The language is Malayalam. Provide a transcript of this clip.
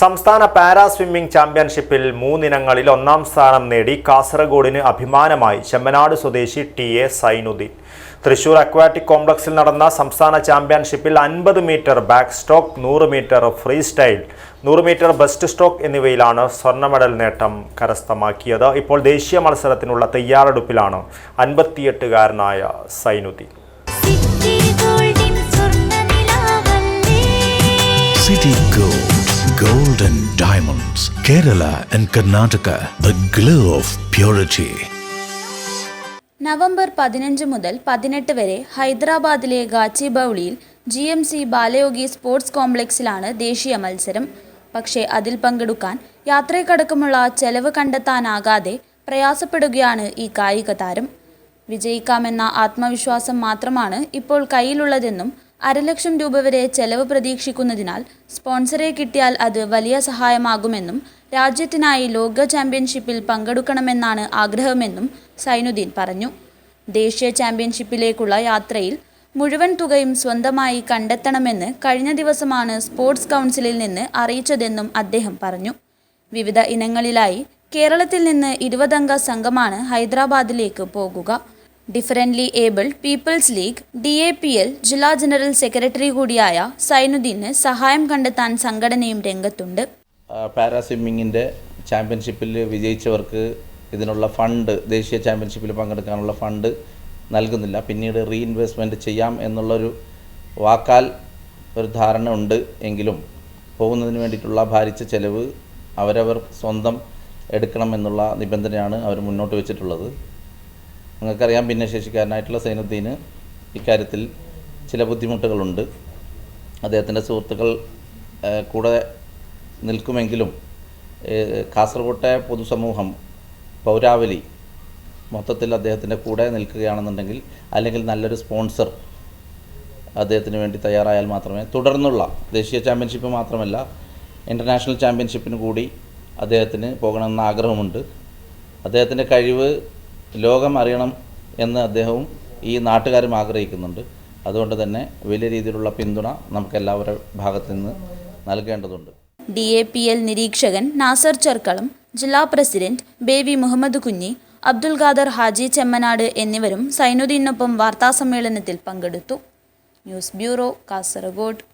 സംസ്ഥാന പാരാ സ്വിമ്മിംഗ് ചാമ്പ്യൻഷിപ്പിൽ മൂന്നിനങ്ങളിൽ ഒന്നാം സ്ഥാനം നേടി കാസർഗോഡിന് അഭിമാനമായി ചെമ്മനാട് സ്വദേശി T A Zainuddin. Thrissur aquatic കോംപ്ലക്സിൽ നടന്ന സംസ്ഥാന ചാമ്പ്യൻഷിപ്പിൽ അൻപത് മീറ്റർ ബാക്ക് സ്ട്രോക്ക് നൂറ് മീറ്റർ ഫ്രീ സ്റ്റൈൽ നൂറ് മീറ്റർ ബെസ്റ്റ് സ്ട്രോക്ക് എന്നിവയിലാണ് സ്വർണ മെഡൽ നേട്ടം കരസ്ഥമാക്കിയത്. ഇപ്പോൾ ദേശീയ മത്സരത്തിനുള്ള തയ്യാറെടുപ്പിലാണ് അൻപത്തിയെട്ടുകാരനായ Zainuddin. Diamonds, Kerala and Karnataka, the glow of purity. November പതിനഞ്ച് മുതൽ പതിനെട്ട് വരെ ഹൈദരാബാദിലെ ഗാച്ചിബൌളിയിൽ G M C Balayogi sports കോംപ്ലക്സിലാണ് ദേശീയ മത്സരം. പക്ഷേ അതിൽ പങ്കെടുക്കാൻ യാത്രയ്ക്കടക്കമുള്ള ചെലവ് കണ്ടെത്താനാകാതെ പ്രയാസപ്പെടുകയാണ് ഈ കായിക താരം. വിജയിക്കാമെന്ന ആത്മവിശ്വാസം മാത്രമാണ് ഇപ്പോൾ കയ്യിലുള്ളതെന്നും അരലക്ഷം രൂപ വരെ ചെലവ് പ്രതീക്ഷിക്കുന്നതിനാൽ സ്പോൺസറെ കിട്ടിയാൽ അത് വലിയ സഹായമാകുമെന്നും രാജ്യത്തിനായി ലോക ചാമ്പ്യൻഷിപ്പിൽ പങ്കെടുക്കണമെന്നാണ് ആഗ്രഹമെന്നും സൈനുദ്ദീൻ പറഞ്ഞു. ദേശീയ ചാമ്പ്യൻഷിപ്പിലേക്കുള്ള യാത്രയിൽ മുഴുവൻ തുകയും സ്വന്തമായി കണ്ടെത്തണമെന്ന് കഴിഞ്ഞ ദിവസമാണ് സ്പോർട്സ് കൗൺസിലിൽ നിന്ന് അറിയിച്ചതെന്നും അദ്ദേഹം പറഞ്ഞു. വിവിധ ഇനങ്ങളിലായി കേരളത്തിൽ നിന്ന് ഇരുപതംഗ സംഘമാണ് ഹൈദരാബാദിലേക്ക് പോകുക. Differently abled peoples league D A P L ജില്ലാ ജനറൽ സെക്രട്ടറി കൂടിയായ സൈനുദ്ദീന് സഹായം കണ്ടെത്താൻ സംഘടനയും രംഗത്തുണ്ട്. പാരാ സ്വിമ്മിങ്ങിന്റെ ചാമ്പ്യൻഷിപ്പിൽ വിജയിച്ചവർക്ക് ഇതിനുള്ള ഫണ്ട് ദേശീയ ചാമ്പ്യൻഷിപ്പിൽ പങ്കെടുക്കാനുള്ള ഫണ്ട് നൽകുന്നില്ല. പിന്നീട് റീഇൻവെസ്റ്റ്മെന്റ് ചെയ്യാം എന്നുള്ളൊരു വാക്കാൽ ഒരു ധാരണ ഉണ്ട് എങ്കിലും പോകുന്നതിന് വേണ്ടിയിട്ടുള്ള ഭാരിച്ച ചെലവ് അവരവർ സ്വന്തം എടുക്കണമെന്നുള്ള നിബന്ധനയാണ് അവർ മുന്നോട്ട് വെച്ചിട്ടുള്ളത്. നിങ്ങൾക്കറിയാം ഭിന്നശേഷിക്കാരനായിട്ടുള്ള സൈനുദ്ദീന് ഇക്കാര്യത്തിൽ ചില ബുദ്ധിമുട്ടുകളുണ്ട്. അദ്ദേഹത്തിന്റെ സുഹൃത്തുക്കൾ കൂടെ നിൽക്കുമെങ്കിലും കാസർകോട്ടെ പൊതുസമൂഹം പൗരാവലി മൊത്തത്തിൽ അദ്ദേഹത്തിന്റെ കൂടെ നിൽക്കുകയാണെന്നുണ്ടെങ്കിൽ അല്ലെങ്കിൽ നല്ലൊരു സ്പോൺസർ അദ്ദേഹത്തിന് വേണ്ടി തയ്യാറായാൽ മാത്രമേ തുടർന്നുള്ള ദേശീയ ചാമ്പ്യൻഷിപ്പ് മാത്രമല്ല ഇന്റർനാഷണൽ ചാമ്പ്യൻഷിപ്പിന് കൂടി അദ്ദേഹത്തിന് പോകണമെന്ന ആഗ്രഹമുണ്ട്. അദ്ദേഹത്തിന്റെ കഴിവ് ലോകം അറിയണം എന്ന് അദ്ദേഹവും ഈ നാട്ടുകാരും ആഗ്രഹിക്കുന്നുണ്ട്. അതുകൊണ്ട് തന്നെ വലിയ രീതിയിലുള്ള പിന്തുണ നമുക്ക് എല്ലാവരുടെ ഭാഗത്തു നിന്ന് നൽകേണ്ടതുണ്ട്. ഡി എ പി എൽ നിരീക്ഷകൻ നാസർ ചെർക്കളം ജില്ലാ പ്രസിഡന്റ് ബേബി മുഹമ്മദ് കുഞ്ഞി അബ്ദുൽ ഖാദർ ഹാജി ചെമ്മനാട് എന്നിവരും സൈനുദ്ദീനൊപ്പം വാർത്താസമ്മേളനത്തിൽ പങ്കെടുത്തു. News bureau Kasaragod.